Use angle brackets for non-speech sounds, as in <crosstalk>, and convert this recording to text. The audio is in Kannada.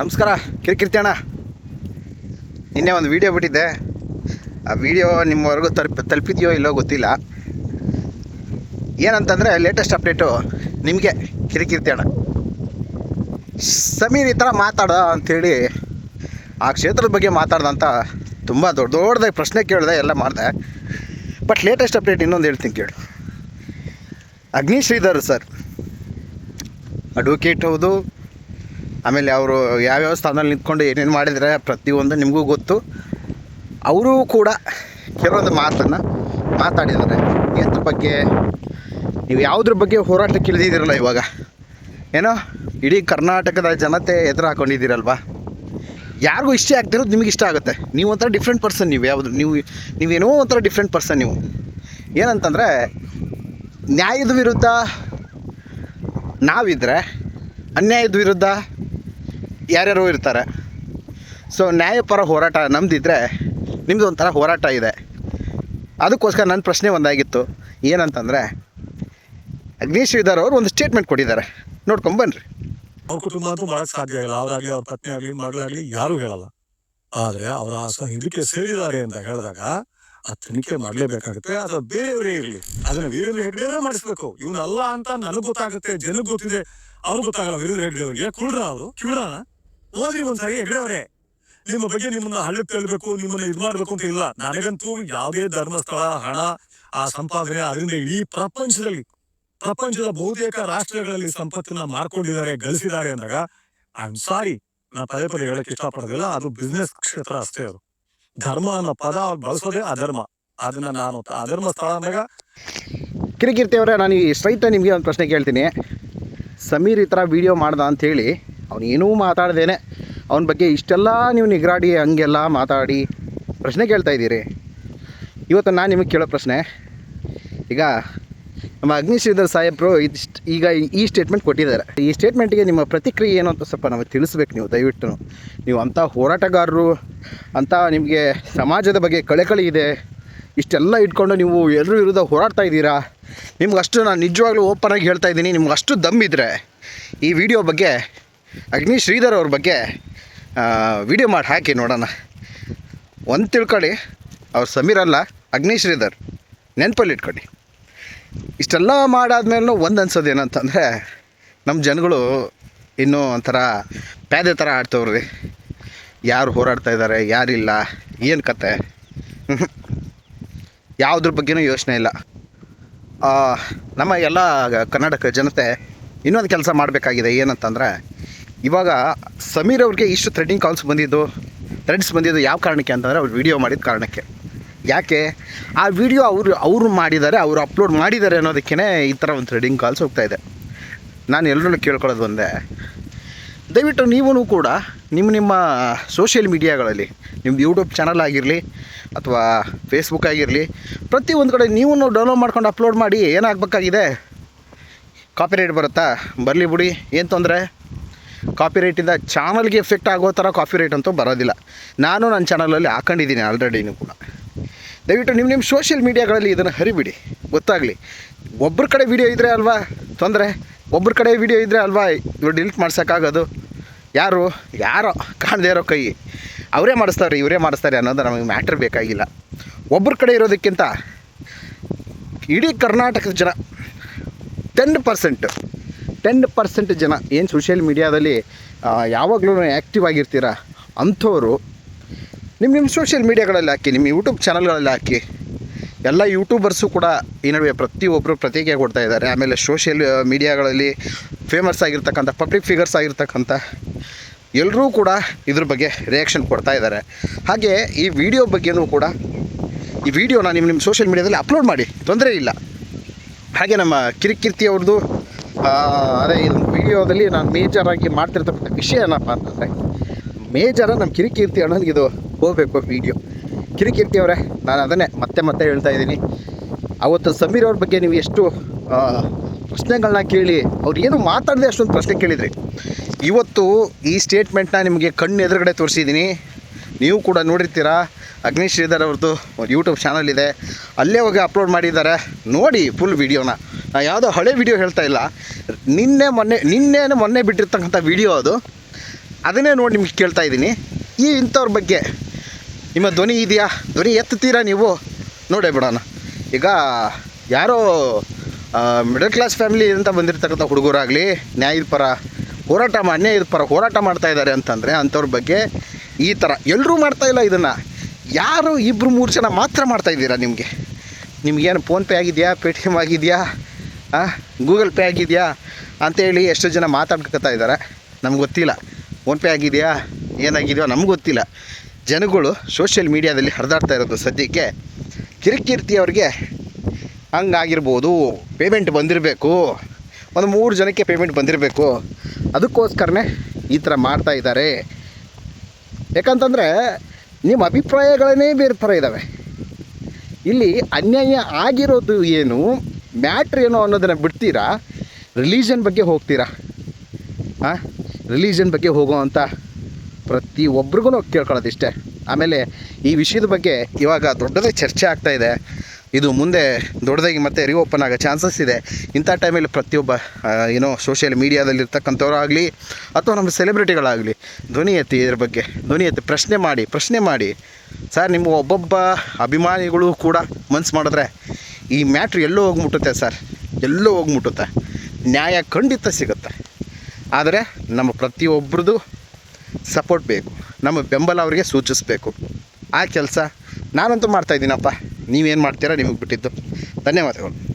ನಮಸ್ಕಾರ ಕಿರಿಕಿರ್ತಿ ಅಣ್ಣ ನಿನ್ನೆ ಒಂದು ವೀಡಿಯೋ ಬಿಟ್ಟಿದ್ದೆ. ಆ ವಿಡಿಯೋ ನಿಮ್ಮವರೆಗೂ ತಲುಪ, ತಲುಪಿದೆಯೋ ಇಲ್ಲೋ ಗೊತ್ತಿಲ್ಲ. ಏನಂತಂದರೆ ಲೇಟೆಸ್ಟ್ ಅಪ್ಡೇಟು ನಿಮಗೆ ಕಿರಿಕಿರ್ತಿ ಸಮೀರ್ ಈ ಥರ ಮಾತಾಡ ಅಂಥೇಳಿ ಆ ಕ್ಷೇತ್ರದ ಬಗ್ಗೆ ಮಾತಾಡ್ದಂತ ತುಂಬ ದೊಡ್ಡ, ದೊಡ್ಡದಾಗಿ ಪ್ರಶ್ನೆ ಕೇಳಿದೆ, ಎಲ್ಲ ಮಾಡಿದೆ. ಬಟ್ ಲೇಟೆಸ್ಟ್ ಅಪ್ಡೇಟ್ ಇನ್ನೊಂದು ಹೇಳ್ತೀನಿ ಕೇಳು. ಅಗ್ನಿ ಶ್ರೀಧರ್ ಸರ್, ಅಡ್ವೊಕೇಟ್ ಹೌದು ಆಮೇಲೆ ಅವರು ಯಾವ್ಯಾವ ಸ್ಥಾನದಲ್ಲಿ ನಿಂತ್ಕೊಂಡು ಏನೇನು ಮಾಡಿದರೆ ಪ್ರತಿಯೊಂದು ನಿಮಗೂ ಗೊತ್ತು. ಅವರು ಕೂಡ ಕೆಲವೊಂದು ಮಾತನ್ನು ಮಾತಾಡಿದ್ದಾರೆ. ಎಂಥ ಬಗ್ಗೆ? ನೀವು ಯಾವುದ್ರ ಬಗ್ಗೆ ಹೋರಾಟಕ್ಕೆ ಇಳಿದಿದ್ದೀರಲ್ಲ ಇವಾಗ? ಏನೋ? ಇಡೀ ಕರ್ನಾಟಕದ ಜನತೆ ಎದುರು ಹಾಕೊಂಡಿದ್ದೀರಲ್ವ? ಯಾರಿಗೂ ಇಷ್ಟ ಆಗ್ತಿರೋದು ನಿಮಗೆ ಇಷ್ಟ ಆಗುತ್ತೆ. ನೀವು ಒಂಥರ ಡಿಫ್ರೆಂಟ್ ಪರ್ಸನ್ ನೀವು. ಯಾವುದು? ನೀವು, ನೀವೇನೋ ಒಂಥರ ಡಿಫ್ರೆಂಟ್ ಪರ್ಸನ್ ನೀವು. ಏನಂತಂದರೆ, ನ್ಯಾಯದ ವಿರುದ್ಧ ನಾವಿದ್ದರೆ ಅನ್ಯಾಯದ ವಿರುದ್ಧ ಯಾರ್ಯಾರೋ ಇರ್ತಾರೆ. ಸೊ ನ್ಯಾಯಪರ ಹೋರಾಟ ನಮ್ದಿದ್ರೆ ನಿಮ್ಮದು ಒಂಥರ ಹೋರಾಟ ಇದೆ. ಅದಕ್ಕೋಸ್ಕರ ನನ್ನ ಪ್ರಶ್ನೆ ಒಂದಾಗಿತ್ತು. ಏನಂತಂದರೆ ಅಗ್ನೀಶ್ ಶ್ರೀಧರ್ ಅವರು ಒಂದು ಸ್ಟೇಟ್ಮೆಂಟ್ ಕೊಟ್ಟಿದ್ದಾರೆ. ನೋಡ್ಕೊಂಬನ್ರಿ ಅವ್ರ ಕುಟುಂಬ ಅಂತೂ ಮಾಡಕ್ ಸಾಧ್ಯ ಇಲ್ಲ. ಅವರಾಗಲಿ ಅವ್ರ ಪತ್ನಿ ಆಗಲಿ ಮಗಳಾಗಲಿ ಯಾರೂ ಹೇಳಲ್ಲ. ಆದರೆ ಅವರ ಆಸ ಹಿಂದಕ್ಕೆ ಸೇರಿದ್ದಾರೆ ಅಂತ ಹೇಳಿದಾಗ, ಆ ತನಿಖೆ ಮಾಡಲೇಬೇಕಾಗುತ್ತೆ. ಅದು ಬೇರೆಯವರೇ ಇರಲಿ. ಅದನ್ನ ವೀರೇಂದ್ರ ಹೆಗ್ಡೆಯವರೇ ಮಾಡಿಸ್ಬೇಕು. ಇವನಲ್ಲ ಅಂತ ನನಗೆ ಗೊತ್ತಾಗುತ್ತೆ ಜನಕ್ಕೆ ಗೊತ್ತಿದೆ. ಅವ್ರಿಗೆ ಗೊತ್ತಾಗಲ್ಲ ವೀರೇಂದ್ರ ಹೆಗ್ಡೆ ಅವರಿಗೆ ಕುಳ್ರ ಅವರು ಕಿವಿಡಾನ ಓದ್ರಿ ಒಂದ್ಸರಿ ಅವರೇ. ನಿಮ್ಮ ಬಗ್ಗೆ ನಿಮ್ಮನ್ನ ಹಳ್ಳಿ ಕೇಳಬೇಕು ನಿಮ್ಮನ್ನ ಇದು ಮಾಡ್ಬೇಕು ಅಂತ ಇಲ್ಲ. ನನಗಂತೂ ಯಾವುದೇ ಧರ್ಮಸ್ಥಳ, ಹಣ, ಆ ಸಂಪಾದನೆ ಅದರಿಂದ ಇಡೀ ಪ್ರಪಂಚದಲ್ಲಿ, ಪ್ರಪಂಚದ ಬಹುತೇಕ ರಾಷ್ಟ್ರಗಳಲ್ಲಿ ಸಂಪತ್ತನ್ನ ಮಾರ್ಕೊಂಡಿದ್ದಾರೆ, ಗಳಿಸಿದ್ದಾರೆ ಅಂದಾಗ ಐ ಆಮ್ ಸಾರಿ ನಾ ಪದೇ ಪದೇ ಹೇಳಕ್ ಇಷ್ಟಪಡೋದಿಲ್ಲ. ಅದು ಬಿಸ್ನೆಸ್ ಕ್ಷೇತ್ರ ಅಷ್ಟೇ ಅದು. ಧರ್ಮ ಅನ್ನೋ ಪದ ಅವ್ರು ಬಳಸೋದೇ ಅಧರ್ಮ. ಅದನ್ನ ನಾನು ಅಧರ್ಮ ಸ್ಥಳ ಅಂದಾಗ ಕಿರಿಕಿರ್ತಿ ಅವರೇ ನಾನು ಈ ಸ್ಟ್ರೈಟ್ ನಿಮಗೆ ಒಂದು ಪ್ರಶ್ನೆ ಕೇಳ್ತೀನಿ. ಸಮೀರ್ ಈ ಥರ ವಿಡಿಯೋ ಮಾಡ್ದ ಅಂಥೇಳಿ ಅವನು ಏನೂ ಮಾತಾಡ್ದೇನೆ. ಅವನ ಬಗ್ಗೆ ಇಷ್ಟೆಲ್ಲ ನೀವು ನಿಗ್ರಾಡಿ, ಹಂಗೆಲ್ಲ ಮಾತಾಡಿ ಪ್ರಶ್ನೆ ಕೇಳ್ತಾ ಇದ್ದೀರಿ. ಇವತ್ತು ನಾನು ನಿಮಗೆ ಕೇಳೋ ಪ್ರಶ್ನೆ, ಈಗ ನಮ್ಮ ಅಗ್ನಿ ಶ್ರೀಧರ್ ಸಾಹೇಬರು ಇದಿಷ್ಟು, ಈಗ ಈ ಸ್ಟೇಟ್ಮೆಂಟ್ ಕೊಟ್ಟಿದ್ದಾರೆ. ಈ ಸ್ಟೇಟ್ಮೆಂಟಿಗೆ ನಿಮ್ಮ ಪ್ರತಿಕ್ರಿಯೆ ಏನು ಅಂತ ಸ್ವಲ್ಪ ನಮಗೆ ತಿಳಿಸ್ಬೇಕು ನೀವು, ದಯವಿಟ್ಟು. ನೀವು ಅಂಥ ಹೋರಾಟಗಾರರು ಅಂತ ನಿಮಗೆ ಸಮಾಜದ ಬಗ್ಗೆ ಕಳೆಕಳಿ ಇದೆ. ಇಷ್ಟೆಲ್ಲ ಇಟ್ಕೊಂಡು ನೀವು ಎಲ್ಲರೂ ವಿರುದ್ಧ ಹೋರಾಡ್ತಾ ಇದ್ದೀರಾ? ನಿಮ್ಗೆ ಅಷ್ಟು ನಾನು ನಿಜವಾಗ್ಲೂ ಓಪನ್ ಆಗಿ ಹೇಳ್ತಾ ಇದ್ದೀನಿ ನಿಮ್ಗೆ ಅಷ್ಟು ದಮ್ಮಿದ್ರೆ ಈ ವಿಡಿಯೋ ಬಗ್ಗೆ ಅಗ್ನಿ ಶ್ರೀಧರ್ ಅವ್ರ ಬಗ್ಗೆ ವಿಡಿಯೋ ಮಾಡಿ ಹಾಕಿ ನೋಡೋಣ. ಒಂದು ತಿಳ್ಕೊಳ್ಳಿ, ಅವ್ರು ಸಮೀರ್ ಅಲ್ಲ, ಅಗ್ನಿ ಶ್ರೀಧರ್. ನೆನಪಲ್ಲಿ ಇಟ್ಕೊಳ್ಳಿ. ಇಷ್ಟೆಲ್ಲ ಮಾಡಾದ್ಮೇಲೂ ಒಂದು ಅನ್ಸೋದು ಏನಂತಂದರೆ ನಮ್ಮ ಜನಗಳು ಇನ್ನೂ ಒಂಥರ ಪ್ಯಾದೆ ಥರ ಆಡ್ತವ್ರಿ. ಯಾರು ಹೋರಾಡ್ತಾ ಇದ್ದಾರೆ ಯಾರಿಲ್ಲ, ಏನು ಕತೆ. <laughs> ಯಾವುದ್ರ ಬಗ್ಗೆನೂ ಯೋಚನೆ ಇಲ್ಲ. ನಮ್ಮ ಎಲ್ಲ ಕರ್ನಾಟಕ ಜನತೆ ಇನ್ನೊಂದು ಕೆಲಸ ಮಾಡಬೇಕಾಗಿದೆ ಏನಂತಂದರೆ ಇವಾಗ ಸಮೀರ್ ಅವ್ರಿಗೆ ಇಷ್ಟು ಥ್ರೆಡಿಂಗ್ ಕಾಲ್ಸ್ ಬಂದಿದ್ದು ಥ್ರೆಡ್ಸ್ ಬಂದಿದ್ದು ಯಾವ ಕಾರಣಕ್ಕೆ ಅಂತಂದರೆ ಅವ್ರು ವಿಡಿಯೋ ಮಾಡಿದ ಕಾರಣಕ್ಕೆ. ಯಾಕೆ? ಆ ವಿಡಿಯೋ ಅವರು ಅವರು ಮಾಡಿದ್ದಾರೆ, ಅವರು ಅಪ್ಲೋಡ್ ಮಾಡಿದ್ದಾರೆ ಅನ್ನೋದಕ್ಕೇ ಈ ಥರ ಒಂದು ಥ್ರೆಡಿಂಗ್ ಕಾಲ್ಸ್ ಹೋಗ್ತಾ ಇದೆ. ನಾನು ಎಲ್ಲರೂ ಕೇಳ್ಕೊಳ್ಳೋದು ಒಂದೇ. ದಯವಿಟ್ಟು ನೀವೂ ಕೂಡ ನಿಮ್ಮ ನಿಮ್ಮ ಸೋಷಿಯಲ್ ಮೀಡಿಯಾಗಳಲ್ಲಿ ನಿಮ್ಮದು ಯೂಟ್ಯೂಬ್ ಚಾನಲ್ ಆಗಿರಲಿ, ಅಥವಾ ಫೇಸ್ಬುಕ್ ಆಗಿರಲಿ ಪ್ರತಿಯೊಂದು ಕಡೆ ನೀವು ಡೌನ್ಲೋಡ್ ಮಾಡ್ಕೊಂಡು ಅಪ್ಲೋಡ್ ಮಾಡಿ ಏನಾಗಬೇಕಾಗಿದೆ? ಕಾಪಿರೈಟ್ ಬರುತ್ತಾ? ಬರಲಿ ಬಿಡಿ, ಏನು ತೊಂದರೆ? ಕಾಪಿರೈಟಿಂದ ಚಾನಲ್ಗೆ ಎಫೆಕ್ಟ್ ಆಗೋ ಥರ ಕಾಪಿರೈಟ್ ಅಂತೂ ಬರೋದಿಲ್ಲ. ನಾನು ನನ್ನ ಚಾನಲಲ್ಲಿ ಹಾಕೊಂಡಿದ್ದೀನಿ ಆಲ್ರೆಡಿನೂ ಕೂಡ. ದಯವಿಟ್ಟು ನಿಮ್ಮ ನಿಮ್ಮ ಸೋಷಿಯಲ್ ಮೀಡಿಯಾಗಳಲ್ಲಿ ಇದನ್ನು ಹರಿಬಿಡಿ. ಗೊತ್ತಾಗಲಿ. ಒಬ್ಬರ ಕಡೆ ವಿಡಿಯೋ ಇದ್ದರೆ ಅಲ್ವಾ ತೊಂದರೆ. ಒಬ್ಬರ ಕಡೆ ವಿಡಿಯೋ ಇದ್ದರೆ ಅಲ್ವಾ ಇವ್ರು ಡಿಲೀಟ್ ಮಾಡ್ಸೋಕ್ಕಾಗೋದು. ಯಾರು? ಯಾರೋ? ಕಾಣದೇ ಇರೋ ಕೈ. ಅವರೇ ಮಾಡಿಸ್ತಾರೆ, ಇವರೇ ಮಾಡಿಸ್ತಾರೆ ಅನ್ನೋದು ನಮಗೆ ಮ್ಯಾಟ್ರ್ ಬೇಕಾಗಿಲ್ಲ. ಒಬ್ಬರ ಕಡೆ ಇರೋದಕ್ಕಿಂತ ಇಡೀ ಕರ್ನಾಟಕದ ಜನ ಟೆನ್ ಪರ್ಸೆಂಟ್ ಟೆನ್ ಪರ್ಸೆಂಟ್ ಜನ ಏನು ಸೋಷಿಯಲ್ ಮೀಡಿಯಾದಲ್ಲಿ ಯಾವಾಗಲೂ ಆ್ಯಕ್ಟಿವ್ ಆಗಿರ್ತೀರ ಅಂಥವರು ನಿಮ್ಮ ನಿಮ್ಮ ಸೋಷಿಯಲ್ ಮೀಡಿಯಾಗಳಲ್ಲಿ ಹಾಕಿ ನಿಮ್ಮ ಯೂಟ್ಯೂಬ್ ಚಾನಲ್ಗಳಲ್ಲಿ ಹಾಕಿ, ಎಲ್ಲ ಯೂಟ್ಯೂಬರ್ಸು ಕೂಡ ಈ ನಡುವೆ ಪ್ರತಿಯೊಬ್ಬರು ಪ್ರತಿಕ್ರಿಯೆ ಕೊಡ್ತಾ ಇದ್ದಾರೆ. ಆಮೇಲೆ ಸೋಷಿಯಲ್ ಮೀಡಿಯಾಗಳಲ್ಲಿ ಫೇಮಸ್ ಆಗಿರ್ತಕ್ಕಂಥ ಪಬ್ಲಿಕ್ ಫಿಗರ್ಸ್ ಆಗಿರ್ತಕ್ಕಂಥ ಎಲ್ಲರೂ ಕೂಡ ಇದ್ರ ಬಗ್ಗೆ ರಿಯಾಕ್ಷನ್ ಕೊಡ್ತಾ ಇದ್ದಾರೆ. ಹಾಗೆ ಈ ವಿಡಿಯೋ ಬಗ್ಗೆನೂ ಕೂಡ ಈ ವಿಡಿಯೋನ ನಿಮ್ಮ ನಿಮ್ಮ ಸೋಷಿಯಲ್ ಮೀಡಿಯಾದಲ್ಲಿ ಅಪ್ಲೋಡ್ ಮಾಡಿ, ತೊಂದರೆ ಇಲ್ಲ. ಹಾಗೆ ನಮ್ಮ ಕಿರಿಕಿರ್ತಿ ಅವ್ರದ್ದು ಅದೇ ಇದು ವಿಡಿಯೋದಲ್ಲಿ ನಾನು ಮೇಜರಾಗಿ ಮಾಡ್ತಿರ್ತಕ್ಕಂಥ ವಿಷಯ ಏನಪ್ಪ ಅಂತಂದರೆ, ಮೇಜರ ನಮ್ಮ ಕಿರಿಕೀರ್ತಿ ಅಣ್ಣನಿಗೆ ಇದು ಹೋಗಬೇಕು ವಿಡಿಯೋ. ಕಿರಿಕೀರ್ತಿ ಅವರೇ, ನಾನು ಅದನ್ನೇ ಮತ್ತೆ ಮತ್ತೆ ಹೇಳ್ತಾ ಇದ್ದೀನಿ. ಅವತ್ತು ಸಮೀರ್ ಅವ್ರ ಬಗ್ಗೆ ನೀವು ಎಷ್ಟು ಪ್ರಶ್ನೆಗಳನ್ನ ಕೇಳಿ, ಅವ್ರು ಏನು ಮಾತಾಡದೆ ಅಷ್ಟೊಂದು ಪ್ರಶ್ನೆ ಕೇಳಿದ್ರಿ. ಇವತ್ತು ಈ ಸ್ಟೇಟ್ಮೆಂಟ್ನ ನಿಮಗೆ ಕಣ್ಣು ಎದುರುಗಡೆ ತೋರಿಸಿದ್ದೀನಿ. ನೀವು ಕೂಡ ನೋಡಿರ್ತೀರಾ ಅಗ್ನಿ ಶ್ರೀಧರ್ ಅವ್ರದ್ದು ಒಂದು ಯೂಟ್ಯೂಬ್ ಚಾನಲ್ ಇದೆ. ಅಲ್ಲೇ ಹೋಗಿ ಅಪ್ಲೋಡ್ ಮಾಡಿದ್ದಾರೆ. ನೋಡಿ ಫುಲ್ ವೀಡಿಯೋನ ನಾ ಯಾವುದೋ ಹಳೆ ವಿಡಿಯೋ ಹೇಳ್ತಾ ಇಲ್ಲ. ನಿನ್ನೆ ಮೊನ್ನೆ ನಿನ್ನೆ ಮೊನ್ನೆ ಬಿಟ್ಟಿರ್ತಕ್ಕಂಥ ವಿಡಿಯೋ ಅದು. ಅದನ್ನೇ ನೋಡಿ ನಿಮ್ಗೆ ಕೇಳ್ತಾ ಇದ್ದೀನಿ. ಈ ಇಂಥವ್ರ ಬಗ್ಗೆ ನಿಮ್ಮ ಧ್ವನಿ ಇದೆಯಾ? ಧ್ವನಿ ಎತ್ತುತ್ತೀರಾ ನೀವು? ನೋಡೇ ಬಿಡೋಣ. ಈಗ ಯಾರೋ ಮಿಡಲ್ ಕ್ಲಾಸ್ ಫ್ಯಾಮಿಲಿ ಅಂತ ಬಂದಿರತಕ್ಕಂಥ ಹುಡುಗರಾಗಲಿ, ನ್ಯಾಯದ ಪರ ಹೋರಾಟ ಅನ್ಯಾಯದ ಪರ ಹೋರಾಟ ಮಾಡ್ತಾ ಇದ್ದಾರೆ ಅಂತಂದರೆ ಅಂಥವ್ರ ಬಗ್ಗೆ ಈ ಥರ ಎಲ್ಲರೂ ಮಾಡ್ತಾಯಿಲ್ಲ ಇದನ್ನು. ಯಾರು ಇಬ್ಬರು ಮೂರು ಜನ ಮಾತ್ರ ಮಾಡ್ತಾಯಿದ್ದೀರಾ ನಿಮಗೆ? ನಿಮಗೇನು ಫೋನ್ಪೇ ಆಗಿದೆಯಾ ಪೇ ಟಿ ಎಂ ಆಗಿದೆಯಾ? ಗೂಗಲ್ ಪೇ ಆಗಿದೆಯಾ? ಅಂತೇಳಿ ಎಷ್ಟೋ ಜನ ಮಾತಾಡ್ಕೊತಾ ಇದ್ದಾರೆ. ನಮ್ಗೆ ಗೊತ್ತಿಲ್ಲ. ಫೋನ್ಪೇ ಆಗಿದೆಯಾ? ಏನಾಗಿದೆಯೋ ನಮ್ಗೆ ಗೊತ್ತಿಲ್ಲ. ಜನಗಳು ಸೋಷಿಯಲ್ ಮೀಡಿಯಾದಲ್ಲಿ ಹರಿದಾಡ್ತಾ ಇರೋದು ಸದ್ಯಕ್ಕೆ. ಕಿರಿಕೀರ್ತಿ ಅವ್ರಿಗೆ ಹಂಗಾಗಿರ್ಬೋದು. ಪೇಮೆಂಟ್ ಬಂದಿರಬೇಕು. ಒಂದು ಮೂರು ಜನಕ್ಕೆ ಪೇಮೆಂಟ್ ಬಂದಿರಬೇಕು. ಅದಕ್ಕೋಸ್ಕರನೇ ಈ ಥರ ಮಾಡ್ತಾ ಇದ್ದಾರೆ. ಯಾಕಂತಂದರೆ ನಿಮ್ಮ ಅಭಿಪ್ರಾಯಗಳನ್ನೇ ಬೇರೆ ಥರ ಇದ್ದಾವೆ. ಇಲ್ಲಿ ಅನ್ಯಾಯ ಆಗಿರೋದು ಏನು? ಮ್ಯಾಟ್ರ್ ಏನೋ ಅನ್ನೋದನ್ನು ಬಿಡ್ತೀರಾ? ರಿಲೀಜನ್ ಬಗ್ಗೆ ಹೋಗ್ತೀರಾ? ಹಾಂ ರಿಲೀಜನ್ ಬಗ್ಗೆ ಹೋಗುವಂಥ ಪ್ರತಿ ಒಬ್ರಿಗೂ ಕೇಳ್ಕೊಳ್ಳೋದು ಇಷ್ಟೇ ಆಮೇಲೆ ಈ ವಿಷಯದ ಬಗ್ಗೆ ಇವಾಗ ದೊಡ್ಡದೇ ಚರ್ಚೆ ಆಗ್ತಾ ಇದೆ. ಇದು ಮುಂದೆ ದೊಡ್ಡದಾಗಿ ಮತ್ತೆ ರಿಓಪನ್ ಆಗೋ ಚಾನ್ಸಸ್ ಇದೆ. ಇಂಥ ಟೈಮಲ್ಲಿ ಪ್ರತಿಯೊಬ್ಬ ಏನೋ ಸೋಷಿಯಲ್ ಮೀಡಿಯಾದಲ್ಲಿರ್ತಕ್ಕಂಥವ್ರಾಗಲಿ ಅಥವಾ ನಮ್ಮ ಸೆಲೆಬ್ರಿಟಿಗಳಾಗಲಿ ಧ್ವನಿ ಎತ್ತಿ ಇದ್ರ ಬಗ್ಗೆ, ಧ್ವನಿ ಎತ್ತಿ ಪ್ರಶ್ನೆ ಮಾಡಿ ಪ್ರಶ್ನೆ ಮಾಡಿ, ಸರ್, ನಿಮ್ಮ ಒಬ್ಬೊಬ್ಬ ಅಭಿಮಾನಿಗಳು ಕೂಡ ಮನ್ಸು ಮಾಡಿದ್ರೆ ಈ ಮ್ಯಾಟ್ರ್ ಎಲ್ಲೋ ಹೋಗಿ ಮುಟ್ಟುತ್ತೆ ಸರ್. ಎಲ್ಲೋ ಹೋಗಿ ಮುಟ್ಟುತ್ತೆ ನ್ಯಾಯ ಖಂಡಿತ ಸಿಗುತ್ತೆ. ಆದರೆ ನಮ್ಮ ಪ್ರತಿಯೊಬ್ಬರದು ಸಪೋರ್ಟ್ ಬೇಕು. ನಮ್ಮ ಬೆಂಬಲ ಅವರಿಗೆ ಸೂಚಿಸಬೇಕು. ಆ ಕೆಲಸ ನಾನಂತೂ ಮಾಡ್ತಾಯಿದ್ದೀನಪ್ಪ ನೀವೇನು ಮಾಡ್ತೀರಾ? ನಿಮಗೆ ಬಿಟ್ಟಿದ್ದು. ಧನ್ಯವಾದಗಳು.